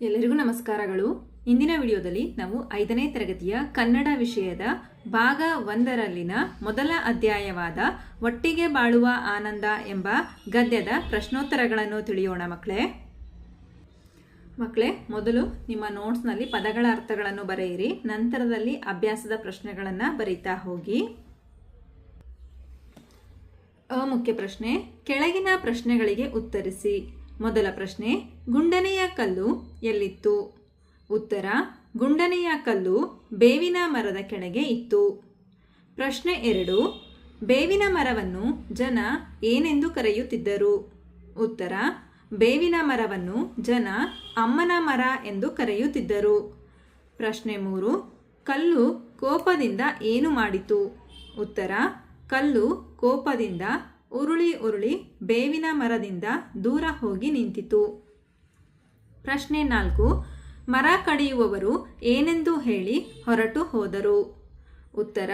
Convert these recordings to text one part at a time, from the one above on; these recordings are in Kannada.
ಎಲ್ಲರಿಗೂ ನಮಸ್ಕಾರಗಳು. ಇಂದಿನ ವಿಡಿಯೋದಲ್ಲಿ ನಾವು ಐದನೇ ತರಗತಿಯ ಕನ್ನಡ ವಿಷಯದ ಭಾಗ ಒಂದರಲ್ಲಿನ ಮೊದಲ ಅಧ್ಯಾಯವಾದ ಒಟ್ಟಿಗೆ ಬಾಳುವ ಆನಂದ ಎಂಬ ಗದ್ಯದ ಪ್ರಶ್ನೋತ್ತರಗಳನ್ನು ತಿಳಿಯೋಣ ಮಕ್ಕಳೇ. ಮಕ್ಕಳೇ, ಮೊದಲು ನಿಮ್ಮ ನೋಟ್ಸ್ನಲ್ಲಿ ಪದಗಳ ಅರ್ಥಗಳನ್ನು ಬರೆಯಿರಿ. ನಂತರದಲ್ಲಿ ಅಭ್ಯಾಸದ ಪ್ರಶ್ನೆಗಳನ್ನು ಬರೀತಾ ಹೋಗಿ. ಅ ಮುಖ್ಯ ಪ್ರಶ್ನೆ, ಕೆಳಗಿನ ಪ್ರಶ್ನೆಗಳಿಗೆ ಉತ್ತರಿಸಿ. ಮೊದಲ ಪ್ರಶ್ನೆ, ಗುಂಡನೆಯ ಕಲ್ಲು ಎಲ್ಲಿತ್ತು? ಉತ್ತರ, ಗುಂಡನೆಯ ಕಲ್ಲು ಬೇವಿನ ಮರದ ಕೆಳಗೆ ಇತ್ತು. ಪ್ರಶ್ನೆ ಎರಡು, ಬೇವಿನ ಮರವನ್ನು ಜನ ಏನೆಂದು ಕರೆಯುತ್ತಿದ್ದರು? ಉತ್ತರ, ಬೇವಿನ ಮರವನ್ನು ಜನ ಅಮ್ಮನ ಮರ ಎಂದು ಕರೆಯುತ್ತಿದ್ದರು. ಪ್ರಶ್ನೆ ಮೂರು, ಕಲ್ಲು ಕೋಪದಿಂದ ಏನು ಮಾಡಿತು? ಉತ್ತರ, ಕಲ್ಲು ಕೋಪದಿಂದ ಉರುಳಿ ಉರುಳಿ ಬೇವಿನ ಮರದಿಂದ ದೂರ ಹೋಗಿ ನಿಂತಿತು. ಪ್ರಶ್ನೆ ನಾಲ್ಕು, ಮರ ಕಡಿಯುವವರು ಏನೆಂದು ಹೇಳಿ ಹೊರಟು ಹೋದರು. ಉತ್ತರ,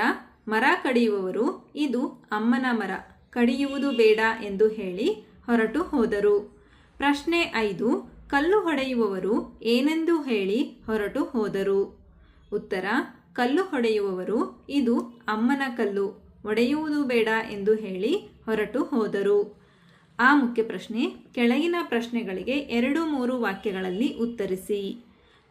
ಮರ ಕಡಿಯುವವರು ಇದು ಅಮ್ಮನ ಮರ, ಕಡಿಯುವುದು ಬೇಡ ಎಂದು ಹೇಳಿ ಹೊರಟು ಹೋದರು. ಪ್ರಶ್ನೆ ಐದು, ಕಲ್ಲು ಹೊಡೆಯುವವರು ಏನೆಂದು ಹೇಳಿ ಹೊರಟು ಹೋದರು. ಉತ್ತರ, ಕಲ್ಲು ಹೊಡೆಯುವವರು ಇದು ಅಮ್ಮನ ಕಲ್ಲು ಒಡೆಯುವುದು ಬೇಡ ಎಂದು ಹೇಳಿ ಹೊರಟು ಹೋದರು. ಆ ಮುಖ್ಯ ಪ್ರಶ್ನೆ, ಕೆಳಗಿನ ಪ್ರಶ್ನೆಗಳಿಗೆ ಎರಡು ಮೂರು ವಾಕ್ಯಗಳಲ್ಲಿ ಉತ್ತರಿಸಿ.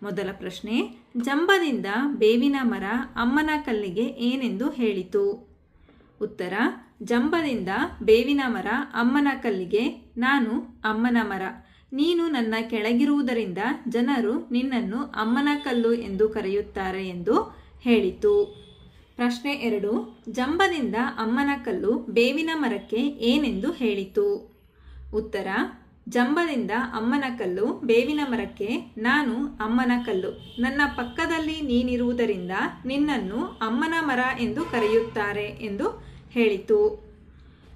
ಮೊದಲ ಪ್ರಶ್ನೆ, ಜಂಬದಿಂದ ಬೇವಿನ ಮರ ಅಮ್ಮನ ಕಲ್ಲಿಗೆ ಏನೆಂದು ಹೇಳಿತು? ಉತ್ತರ, ಜಂಬದಿಂದ ಬೇವಿನ ಮರ ಅಮ್ಮನ ಕಲ್ಲಿಗೆ ನಾನು ಅಮ್ಮನ ಮರ. ನೀನು ನನ್ನ ಕೆಳಗಿರುವುದರಿಂದ ಜನರು ನಿನ್ನನ್ನು ಅಮ್ಮನ ಕಲ್ಲು ಎಂದು ಕರೆಯುತ್ತಾರೆ ಎಂದು ಹೇಳಿತು. ಪ್ರಶ್ನೆ ಎರಡು, ಜಂಬದಿಂದ ಅಮ್ಮನ ಕಲ್ಲು ಬೇವಿನ ಮರಕ್ಕೆ ಏನೆಂದು ಹೇಳಿತು? ಉತ್ತರ, ಜಂಬದಿಂದ ಅಮ್ಮನ ಕಲ್ಲು ಬೇವಿನ ಮರಕ್ಕೆ ನಾನು ಅಮ್ಮನ ಕಲ್ಲು. ನನ್ನ ಪಕ್ಕದಲ್ಲಿ ನೀನಿರುವುದರಿಂದ ನಿನ್ನನ್ನು ಅಮ್ಮನ ಮರ ಎಂದು ಕರೆಯುತ್ತಾರೆ ಎಂದು ಹೇಳಿತು.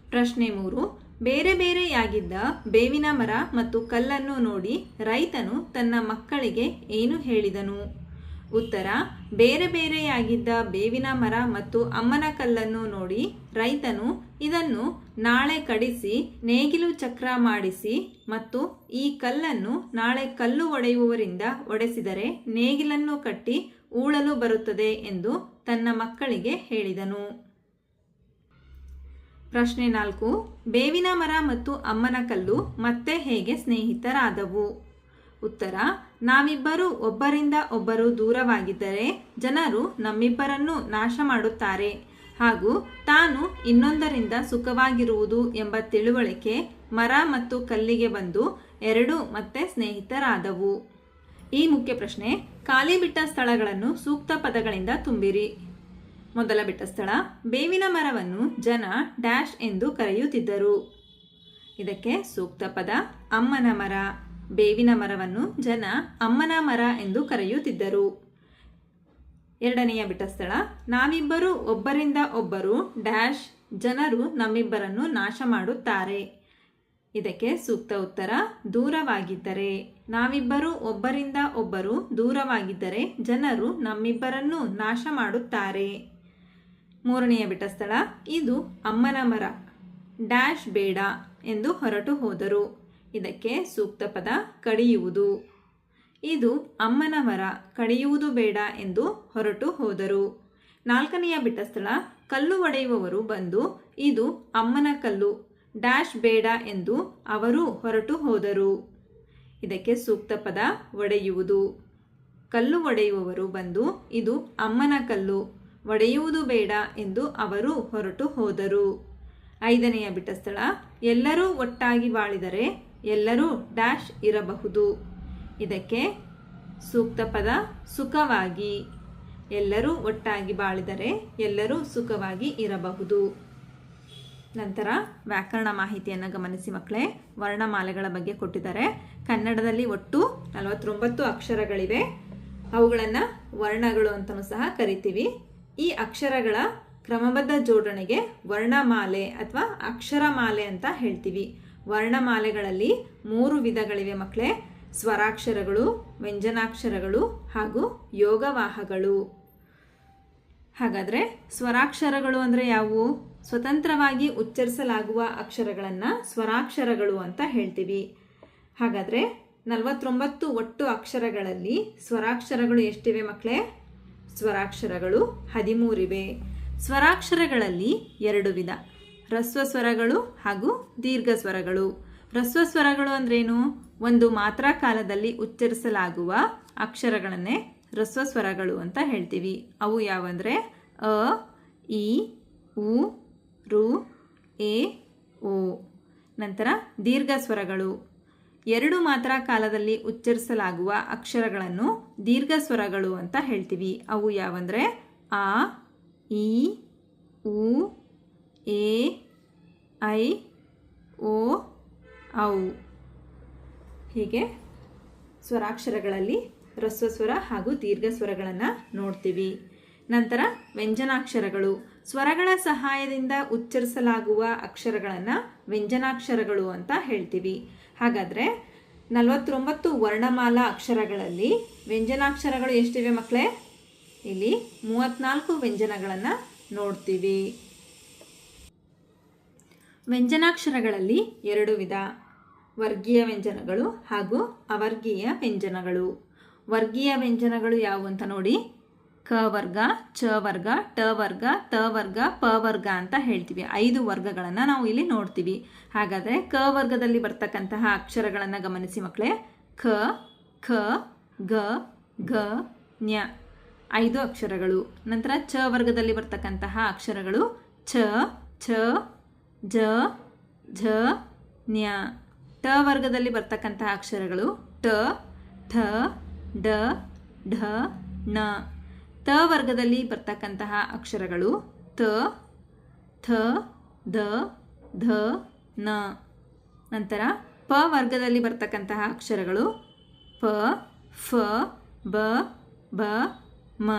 ಪ್ರಶ್ನೆ ಮೂರು, ಬೇರೆ ಬೇರೆಯಾಗಿದ್ದ ಬೇವಿನ ಮರ ಮತ್ತು ಕಲ್ಲನ್ನು ನೋಡಿ ರೈತನು ತನ್ನ ಮಕ್ಕಳಿಗೆ ಏನು ಹೇಳಿದನು? ಉತ್ತರ, ಬೇರೆ ಬೇರೆಯಾಗಿದ್ದ ಬೇವಿನ ಮರ ಮತ್ತು ಅಮ್ಮನ ಕಲ್ಲನ್ನು ನೋಡಿ ರೈತನು ಇದನ್ನು ನಾಳೆ ಕಡಿಸಿ, ನೇಗಿಲು ಚಕ್ರ ಮಾಡಿಸಿ ಮತ್ತು ಈ ಕಲ್ಲನ್ನು ನಾಳೆ ಕಲ್ಲು ಒಡೆಯುವವರಿಂದ ಒಡೆಸಿದರೆ ನೇಗಿಲನ್ನು ಕಟ್ಟಿ ಊಳಲು ಬರುತ್ತದೆ ಎಂದು ತನ್ನ ಮಕ್ಕಳಿಗೆ ಹೇಳಿದನು. ಪ್ರಶ್ನೆ ನಾಲ್ಕು, ಬೇವಿನ ಮರ ಮತ್ತು ಅಮ್ಮನ ಕಲ್ಲು ಮತ್ತೆ ಹೇಗೆ ಸ್ನೇಹಿತರಾದವು? ಉತ್ತರ ನಾವಿಬ್ಬರು ಒಬ್ಬರಿಂದ ಒಬ್ಬರು ದೂರವಾಗಿದ್ದರೆ ಜನರು ನಮ್ಮಿಬ್ಬರನ್ನು ನಾಶ ಮಾಡುತ್ತಾರೆ. ಹಾಗೂ ತಾನು ಇನ್ನೊಂದರಿಂದ ಸುಖವಾಗಿರುವುದು ಎಂಬ ತಿಳುವಳಿಕೆ ಮರ ಮತ್ತು ಕಲ್ಲಿಗೆ ಬಂದು ಎರಡೂ ಮತ್ತೆ ಸ್ನೇಹಿತರಾದವು. ಈ ಮುಖ್ಯ ಪ್ರಶ್ನೆ, ಖಾಲಿ ಬಿಟ್ಟ ಸ್ಥಳಗಳನ್ನು ಸೂಕ್ತ ಪದಗಳಿಂದ ತುಂಬಿರಿ. ಮೊದಲ ಬಿಟ್ಟ ಸ್ಥಳ, ಬೇವಿನ ಮರವನ್ನು ಜನ ಡ್ಯಾಶ್ ಎಂದು ಕರೆಯುತ್ತಿದ್ದರು. ಇದಕ್ಕೆ ಸೂಕ್ತ ಪದ, ಅಮ್ಮನ ಮರ. ಬೇವಿನ ಮರವನ್ನು ಜನ ಅಮ್ಮನ ಮರ ಎಂದು ಕರೆಯುತ್ತಿದ್ದರು. ಎರಡನೆಯ ಬಿಟ್ಟ ಸ್ಥಳ ನಾವಿಬ್ಬರು ಒಬ್ಬರಿಂದ ಒಬ್ಬರು ಡ್ಯಾಶ್ ಜನರು ನಮ್ಮಿಬ್ಬರನ್ನು ನಾಶ ಮಾಡುತ್ತಾರೆ. ಇದಕ್ಕೆ ಸೂಕ್ತ ಉತ್ತರ, ದೂರವಾಗಿದ್ದರೆ. ನಾವಿಬ್ಬರು ಒಬ್ಬರಿಂದ ಒಬ್ಬರು ದೂರವಾಗಿದ್ದರೆ ಜನರು ನಮ್ಮಿಬ್ಬರನ್ನು ನಾಶ ಮಾಡುತ್ತಾರೆ. ಮೂರನೆಯ ಬಿಟ್ಟ ಸ್ಥಳ ಇದು ಅಮ್ಮನ ಮರ. ಡ್ಯಾಶ್ ಬೇಡ ಎಂದು ಹೊರಟು ಹೋದರು. ಇದಕ್ಕೆ ಸೂಕ್ತ ಪದ ಕಡಿಯುವುದು. ಇದು ಅಮ್ಮನ ಮರ ಕಡಿಯುವುದು ಬೇಡ ಎಂದು ಹೊರಟು ಹೋದರು. ನಾಲ್ಕನೆಯ ಬಿಟ್ಟ ಸ್ಥಳ ಕಲ್ಲು ಒಡೆಯುವವರು ಬಂದು ಇದು ಅಮ್ಮನ ಕಲ್ಲು, ಡ್ಯಾಶ್ ಬೇಡ ಎಂದು ಅವರು ಹೊರಟು ಹೋದರು. ಇದಕ್ಕೆ ಸೂಕ್ತ ಪದ ಒಡೆಯುವುದು. ಕಲ್ಲು ಒಡೆಯುವವರು ಬಂದು ಇದು ಅಮ್ಮನ ಕಲ್ಲು, ಒಡೆಯುವುದು ಬೇಡ ಎಂದು ಅವರು ಹೊರಟು ಹೋದರು. ಐದನೆಯ ಬಿಟ್ಟ ಸ್ಥಳ ಎಲ್ಲರೂ ಒಟ್ಟಾಗಿ ಬಾಳಿದರೆ ಎಲ್ಲರೂ ಡ್ಯಾಶ್ ಇರಬಹುದು. ಇದಕ್ಕೆ ಸೂಕ್ತ ಪದ ಸುಖವಾಗಿ. ಎಲ್ಲರೂ ಒಟ್ಟಾಗಿ ಬಾಳಿದರೆ ಎಲ್ಲರೂ ಸುಖವಾಗಿ ಇರಬಹುದು. ನಂತರ ವ್ಯಾಕರಣ ಮಾಹಿತಿಯನ್ನು ಗಮನಿಸಿ ಮಕ್ಕಳೇ. ವರ್ಣಮಾಲೆಗಳ ಬಗ್ಗೆ ಕೊಟ್ಟಿದ್ದಾರೆ. ಕನ್ನಡದಲ್ಲಿ ಒಟ್ಟು ನಲವತ್ತೊಂಬತ್ತು ಅಕ್ಷರಗಳಿವೆ. ಅವುಗಳನ್ನು ವರ್ಣಗಳು ಅಂತಲೂ ಸಹ ಕರಿತೀವಿ. ಈ ಅಕ್ಷರಗಳ ಕ್ರಮಬದ್ಧ ಜೋಡಣೆಗೆ ವರ್ಣಮಾಲೆ ಅಥವಾ ಅಕ್ಷರಮಾಲೆ ಅಂತ ಹೇಳ್ತೀವಿ. ವರ್ಣಮಾಲೆಗಳಲ್ಲಿ ಮೂರು ವಿಧಗಳಿವೆ ಮಕ್ಕಳೇ. ಸ್ವರಾಕ್ಷರಗಳು, ವ್ಯಂಜನಾಕ್ಷರಗಳು ಹಾಗೂ ಯೋಗವಾಹಗಳು. ಹಾಗಾದರೆ ಸ್ವರಾಕ್ಷರಗಳು ಅಂದರೆ ಯಾವುವು? ಸ್ವತಂತ್ರವಾಗಿ ಉಚ್ಚರಿಸಲಾಗುವ ಅಕ್ಷರಗಳನ್ನು ಸ್ವರಾಕ್ಷರಗಳು ಅಂತ ಹೇಳ್ತೀವಿ. ಹಾಗಾದರೆ ನಲವತ್ತೊಂಬತ್ತು ಒಟ್ಟು ಅಕ್ಷರಗಳಲ್ಲಿ ಸ್ವರಾಕ್ಷರಗಳು ಎಷ್ಟಿವೆ ಮಕ್ಕಳೇ? ಸ್ವರಾಕ್ಷರಗಳು ಹದಿಮೂರಿವೆ. ಸ್ವರಾಕ್ಷರಗಳಲ್ಲಿ ಎರಡು ವಿಧ. ಹ್ರಸ್ವ ಸ್ವರಗಳು ಹಾಗೂ ದೀರ್ಘ ಸ್ವರಗಳು. ಹ್ರಸ್ವ ಸ್ವರಗಳು ಅಂದ್ರೇನು? ಒಂದು ಮಾತ್ರ ಕಾಲದಲ್ಲಿ ಉಚ್ಚರಿಸಲಾಗುವ ಅಕ್ಷರಗಳನ್ನೇ ಹ್ರಸ್ವ ಸ್ವರಗಳು ಅಂತ ಹೇಳ್ತೀವಿ. ಅವು ಯಾವಂದರೆ? ಅ, ಇ, ಉ, ರು, ಎ, ಓ. ನಂತರ ದೀರ್ಘ ಸ್ವರಗಳು. ಎರಡು ಮಾತ್ರ ಕಾಲದಲ್ಲಿ ಉಚ್ಚರಿಸಲಾಗುವ ಅಕ್ಷರಗಳನ್ನು ದೀರ್ಘ ಸ್ವರಗಳು ಅಂತ ಹೇಳ್ತೀವಿ. ಅವು ಯಾವಂದರೆ? ಆ ಇ, ಉ ಎ, ಐ, ಓ, ಔ. ಹೀಗೆ ಸ್ವರಾಕ್ಷರಗಳಲ್ಲಿ ಹ್ರಸ್ವ ಸ್ವರ ಹಾಗೂ ದೀರ್ಘ ಸ್ವರಗಳನ್ನು ನೋಡ್ತೀವಿ. ನಂತರ ವ್ಯಂಜನಾಕ್ಷರಗಳು. ಸ್ವರಗಳ ಸಹಾಯದಿಂದ ಉಚ್ಚರಿಸಲಾಗುವ ಅಕ್ಷರಗಳನ್ನು ವ್ಯಂಜನಾಕ್ಷರಗಳು ಅಂತ ಹೇಳ್ತೀವಿ. ಹಾಗಾದರೆ ನಲವತ್ತೊಂಬತ್ತು ವರ್ಣಮಾಲಾ ಅಕ್ಷರಗಳಲ್ಲಿ ವ್ಯಂಜನಾಕ್ಷರಗಳು ಎಷ್ಟಿವೆ ಮಕ್ಕಳೇ ಇಲ್ಲಿ ಮೂವತ್ನಾಲ್ಕು ವ್ಯಂಜನಗಳನ್ನು ನೋಡ್ತೀವಿ. ವ್ಯಂಜನಾಕ್ಷರಗಳಲ್ಲಿ ಎರಡು ವಿಧ. ವರ್ಗೀಯ ವ್ಯಂಜನಗಳು ಹಾಗೂ ಅವರ್ಗೀಯ ವ್ಯಂಜನಗಳು. ವರ್ಗೀಯ ವ್ಯಂಜನಗಳು ಯಾವುವು ಅಂತ ನೋಡಿ. ಕ ವರ್ಗ, ಚ ವರ್ಗ, ಟ ವರ್ಗ, ತ ವರ್ಗ, ಪ ವರ್ಗ ಅಂತ ಹೇಳ್ತೀವಿ. ಐದು ವರ್ಗಗಳನ್ನು ನಾವು ಇಲ್ಲಿ ನೋಡ್ತೀವಿ. ಹಾಗಾದರೆ ಕ ವರ್ಗದಲ್ಲಿ ಬರ್ತಕ್ಕಂತಹ ಅಕ್ಷರಗಳನ್ನು ಗಮನಿಸಿ ಮಕ್ಕಳೇ ಖ ಖ, ಗ, ಘ, ನ್ಯ. ಐದು ಅಕ್ಷರಗಳು. ನಂತರ ಚ ವರ್ಗದಲ್ಲಿ ಬರ್ತಕ್ಕಂತಹ ಅಕ್ಷರಗಳು ಛ ಛ ಜ ಝ ನ್ಯ. ಟ ವರ್ಗದಲ್ಲಿ ಬರ್ತಕ್ಕಂತಹ ಅಕ್ಷರಗಳು ಟ ಠ ಡ, ಢ, ಣ. ತ ವರ್ಗದಲ್ಲಿ ಬರ್ತಕ್ಕಂತಹ ಅಕ್ಷರಗಳು ತ, ಥ, ದ, ಧ, ನ. ನಂತರ ಪ ವರ್ಗದಲ್ಲಿ ಬರ್ತಕ್ಕಂತಹ ಅಕ್ಷರಗಳು ಪ, ಫ, ಬ ಬ, ಮ.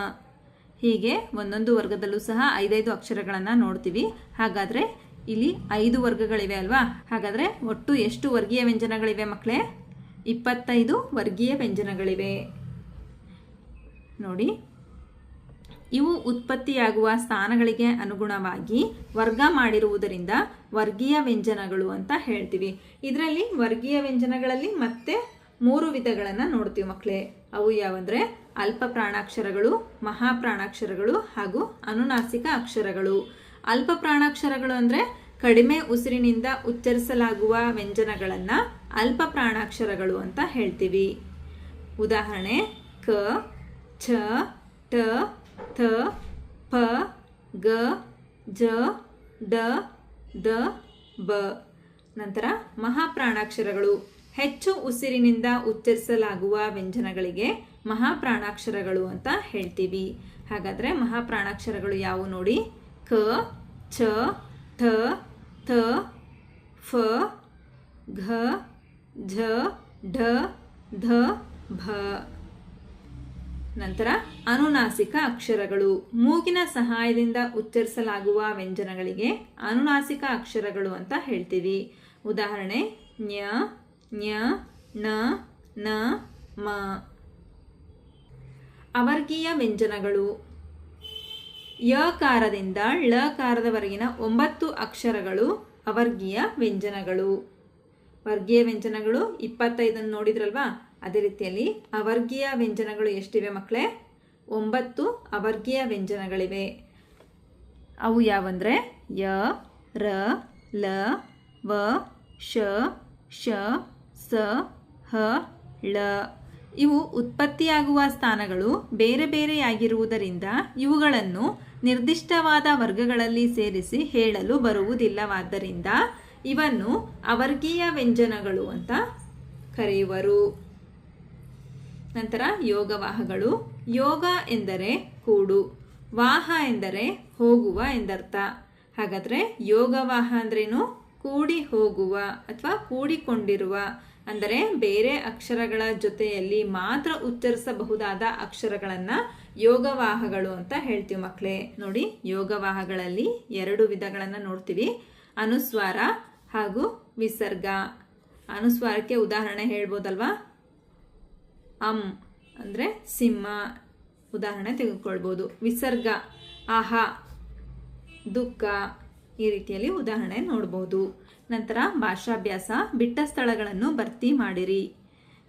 ಹೀಗೆ ಒಂದೊಂದು ವರ್ಗದಲ್ಲೂ ಸಹ ಐದೈದು ಅಕ್ಷರಗಳನ್ನು ನೋಡ್ತೀವಿ. ಹಾಗಾದರೆ ಇಲ್ಲಿ ಐದು ವರ್ಗಗಳಿವೆ ಅಲ್ವಾ? ಹಾಗಾದರೆ ಒಟ್ಟು ಎಷ್ಟು ವರ್ಗೀಯ ವ್ಯಂಜನಗಳಿವೆ ಮಕ್ಕಳೇ ಇಪ್ಪತ್ತೈದು ವರ್ಗೀಯ ವ್ಯಂಜನಗಳಿವೆ. ನೋಡಿ, ಇವು ಉತ್ಪತ್ತಿಯಾಗುವ ಸ್ಥಾನಗಳಿಗೆ ಅನುಗುಣವಾಗಿ ವರ್ಗ ಮಾಡಿರುವುದರಿಂದ ವರ್ಗೀಯ ವ್ಯಂಜನಗಳು ಅಂತ ಹೇಳ್ತೀವಿ. ಇದರಲ್ಲಿ ವರ್ಗೀಯ ವ್ಯಂಜನಗಳಲ್ಲಿ ಮತ್ತೆ ಮೂರು ವಿಧಗಳನ್ನು ನೋಡ್ತೀವಿ ಮಕ್ಕಳೇ ಅವು ಯಾವಂದರೆ ಅಲ್ಪ ಪ್ರಾಣಾಕ್ಷರಗಳು ಮಹಾಪ್ರಾಣಾಕ್ಷರಗಳು ಹಾಗೂ ಅನುನಾಸಿಕ ಅಕ್ಷರಗಳು. ಅಲ್ಪ ಪ್ರಾಣಾಕ್ಷರಗಳು ಅಂದರೆ ಕಡಿಮೆ ಉಸಿರಿನಿಂದ ಉಚ್ಚರಿಸಲಾಗುವ ವ್ಯಂಜನಗಳನ್ನು ಅಲ್ಪ ಪ್ರಾಣಾಕ್ಷರಗಳು ಅಂತ ಹೇಳ್ತೀವಿ. ಉದಾಹರಣೆ, ಕ, ಛ ಟ ಥ, ಪ, ಗ, ಜ, ಡ, ದ, ಬ. ನಂತರ ಮಹಾಪ್ರಾಣಾಕ್ಷರಗಳು. ಹೆಚ್ಚು ಉಸಿರಿನಿಂದ ಉಚ್ಚರಿಸಲಾಗುವ ವ್ಯಂಜನಗಳಿಗೆ ಮಹಾಪ್ರಾಣಾಕ್ಷರಗಳು ಅಂತ ಹೇಳ್ತೀವಿ. ಹಾಗಾದರೆ ಮಹಾಪ್ರಾಣಾಕ್ಷರಗಳು ಯಾವುವು ನೋಡಿ? ಕ ಛ ಠ ಥ ಫ ಘ ಝ ಢ ಧ ಭ ನಂತರ ಅನುನಾಸಿಕ ಅಕ್ಷರಗಳು. ಮೂಗಿನ ಸಹಾಯದಿಂದ ಉಚ್ಚರಿಸಲಾಗುವ ವ್ಯಂಜನಗಳಿಗೆ ಅನುನಾಸಿಕ ಅಕ್ಷರಗಳು ಅಂತ ಹೇಳ್ತೀವಿ. ಉದಾಹರಣೆ, ನ್ಯ ನ್ಯ, ನ ನ, ಮ. ಅವರ್ಗೀಯ ವ್ಯಂಜನಗಳು. ಯಕಾರದಿಂದ ಳಕಾರದವರೆಗಿನ ಒಂಬತ್ತು ಅಕ್ಷರಗಳು ಅವರ್ಗೀಯ ವ್ಯಂಜನಗಳು. ವರ್ಗೀಯ ವ್ಯಂಜನಗಳು ಇಪ್ಪತ್ತೈದನ್ನು ನೋಡಿದ್ರಲ್ವಾ? ಅದೇ ರೀತಿಯಲ್ಲಿ ಅವರ್ಗೀಯ ವ್ಯಂಜನಗಳು ಎಷ್ಟಿವೆ ಮಕ್ಕಳೇ ಒಂಬತ್ತು ಅವರ್ಗೀಯ ವ್ಯಂಜನಗಳಿವೆ. ಅವು ಯಾವಂದರೆ? ಯ, ರ, ಲ, ವ, ಶ ಶ, ಸ, ಹ, ಳ. ಇವು ಉತ್ಪತ್ತಿಯಾಗುವ ಸ್ಥಾನಗಳು ಬೇರೆ ಬೇರೆಯಾಗಿರುವುದರಿಂದ ಇವುಗಳನ್ನು ನಿರ್ದಿಷ್ಟವಾದ ವರ್ಗಗಳಲ್ಲಿ ಸೇರಿಸಿ ಹೇಳಲು ಬರುವುದಿಲ್ಲವಾದ್ದರಿಂದ ಇವನ್ನು ಅವರ್ಗೀಯ ವ್ಯಂಜನಗಳು ಅಂತ ಕರೆಯುವರು. ನಂತರ ಯೋಗವಾಹಗಳು. ಯೋಗ ಎಂದರೆ ಕೂಡು, ವಾಹ ಎಂದರೆ ಹೋಗುವ ಎಂದರ್ಥ. ಹಾಗಾದರೆ ಯೋಗವಾಹ ಅಂದ್ರೇನು? ಕೂಡಿ ಹೋಗುವ ಅಥವಾ ಕೂಡಿಕೊಂಡಿರುವ. ಅಂದರೆ ಬೇರೆ ಅಕ್ಷರಗಳ ಜೊತೆಯಲ್ಲಿ ಮಾತ್ರ ಉಚ್ಚರಿಸಬಹುದಾದ ಅಕ್ಷರಗಳನ್ನು ಯೋಗವಾಹಗಳು ಅಂತ ಹೇಳ್ತೀವಿ ಮಕ್ಕಳೇ ನೋಡಿ, ಯೋಗವಾಹಗಳಲ್ಲಿ ಎರಡು ವಿಧಗಳನ್ನು ನೋಡ್ತೀವಿ. ಅನುಸ್ವಾರ ಹಾಗೂ ವಿಸರ್ಗ. ಅನುಸ್ವಾರಕ್ಕೆ ಉದಾಹರಣೆ ಹೇಳ್ಬೋದಲ್ವಾ? ಅಂ ಅಂದರೆ ಸಿಂಹ. ಉದಾಹರಣೆ ತೆಗೆದುಕೊಳ್ಬೋದು. ವಿಸರ್ಗ, ಆಹಾ, ದುಃಖ ಈ ರೀತಿಯಲ್ಲಿ ಉದಾಹರಣೆ ನೋಡ್ಬೋದು. ನಂತರ ಭಾಷಾಭ್ಯಾಸ, ಬಿಟ್ಟ ಸ್ಥಳಗಳನ್ನು ಭರ್ತಿ ಮಾಡಿರಿ.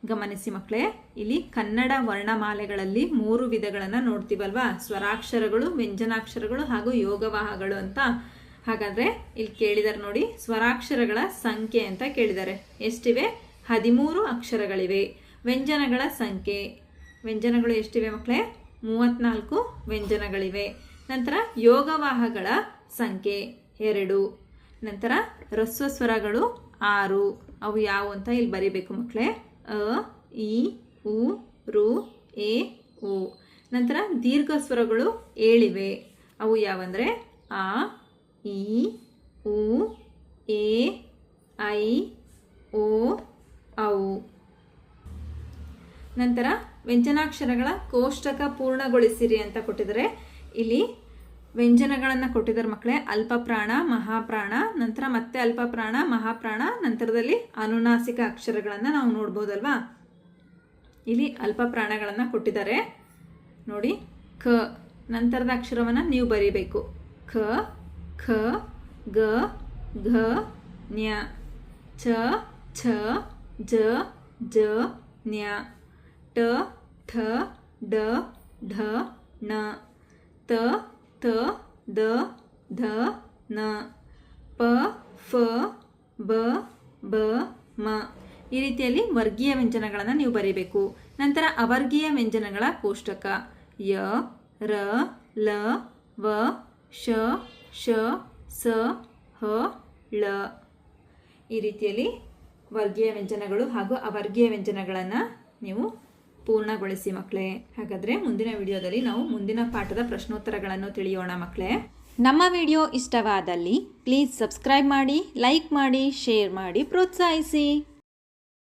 ಗಮನಿಸಿ ಮಕ್ಕಳೇ, ಇಲ್ಲಿ ಕನ್ನಡ ವರ್ಣಮಾಲೆಗಳಲ್ಲಿ ಮೂರು ವಿಧಗಳನ್ನು ನೋಡ್ತೀವಲ್ವಾ? ಸ್ವರಾಕ್ಷರಗಳು, ವ್ಯಂಜನಾಕ್ಷರಗಳು ಹಾಗೂ ಯೋಗವಾಹಗಳು ಅಂತ. ಹಾಗಾದರೆ ಇಲ್ಲಿ ಕೇಳಿದಾರೆ ನೋಡಿ, ಸ್ವರಾಕ್ಷರಗಳ ಸಂಖ್ಯೆ ಅಂತ ಕೇಳಿದ್ದಾರೆ ಎಷ್ಟಿವೆ? ಹದಿಮೂರು ಅಕ್ಷರಗಳಿವೆ. ವ್ಯಂಜನಗಳ ಸಂಖ್ಯೆ. ವ್ಯಂಜನಗಳು ಎಷ್ಟಿವೆ ಮಕ್ಕಳೇ? ಮೂವತ್ತ್ನಾಲ್ಕು ವ್ಯಂಜನಗಳಿವೆ. ನಂತರ ಯೋಗವಾಹಗಳ ಸಂಖ್ಯೆ. ಎರಡು. ನಂತರ ಹ್ರಸ್ವ ಸ್ವರಗಳು ಆರು. ಅವು ಯಾವು ಅಂತ ಇಲ್ಲಿ ಬರೀಬೇಕು ಮಕ್ಕಳೇ ಅ, ಇ, ಉ, ರು, ಎ ಉ ನಂತರ ದೀರ್ಘ ಸ್ವರಗಳು ಏಳಿವೆ. ಅವು ಯಾವಂದರೆ ಆ, ಇ, ಉ, ಎ, ಐ, ಓ, ಔ. ನಂತರ ವ್ಯಂಜನಾಕ್ಷರಗಳ ಕೋಷ್ಟಕ ಪೂರ್ಣಗೊಳಿಸಿರಿ ಅಂತ ಕೊಟ್ಟಿದ್ದಾರೆ. ಇಲ್ಲಿ ವ್ಯಂಜನಗಳನ್ನು ಕೊಟ್ಟಿದ್ದಾರೆ ಮಕ್ಕಳೇ ಅಲ್ಪಪ್ರಾಣ, ಮಹಾಪ್ರಾಣ, ನಂತರ ಮತ್ತೆ ಅಲ್ಪಪ್ರಾಣ, ಮಹಾಪ್ರಾಣ, ನಂತರದಲ್ಲಿ ಅನುನಾಸಿಕ ಅಕ್ಷರಗಳನ್ನು ನಾವು ನೋಡ್ಬೋದಲ್ವಾ? ಇಲ್ಲಿ ಅಲ್ಪ ಪ್ರಾಣಗಳನ್ನು ಕೊಟ್ಟಿದ್ದಾರೆ. ನೋಡಿ, ಕ, ನಂತರದ ಅಕ್ಷರವನ್ನು ನೀವು ಬರೀಬೇಕು. ಖ ಖ, ಗ, ಘ, ನ್ಯ ಛ ಛ, ಜ ಜ, ನ್ಯ ಟ ಠ, ಡ, ಢ, ಣ, ತ ತ, ದ, ಧ, ನ, ಪ, ಫ, ಬ ಬ, ಮ. ಈ ರೀತಿಯಲ್ಲಿ ವರ್ಗೀಯ ವ್ಯಂಜನಗಳನ್ನು ನೀವು ಬರೀಬೇಕು. ನಂತರ ಅವರ್ಗೀಯ ವ್ಯಂಜನಗಳ ಕೋಷ್ಟಕ. ಯ, ರ, ಲ, ವ, ಶ ಶ, ಸ, ಹ, ಳ. ಈ ರೀತಿಯಲ್ಲಿ ವರ್ಗೀಯ ವ್ಯಂಜನಗಳು ಹಾಗೂ ಅವರ್ಗೀಯ ವ್ಯಂಜನಗಳನ್ನು ನೀವು ಪೂರ್ಣಗೊಳಿಸಿ ಮಕ್ಕಳೇ ಹಾಗಾದರೆ ಮುಂದಿನ ವಿಡಿಯೋದಲ್ಲಿ ನಾವು ಮುಂದಿನ ಪಾಠದ ಪ್ರಶ್ನೋತ್ತರಗಳನ್ನು ತಿಳಿಯೋಣ ಮಕ್ಕಳೇ ನಮ್ಮ ವಿಡಿಯೋ ಇಷ್ಟವಾದಲ್ಲಿ ಪ್ಲೀಸ್ ಸಬ್ಸ್ಕ್ರೈಬ್ ಮಾಡಿ, ಲೈಕ್ ಮಾಡಿ, ಶೇರ್ ಮಾಡಿ, ಪ್ರೋತ್ಸಾಹಿಸಿ.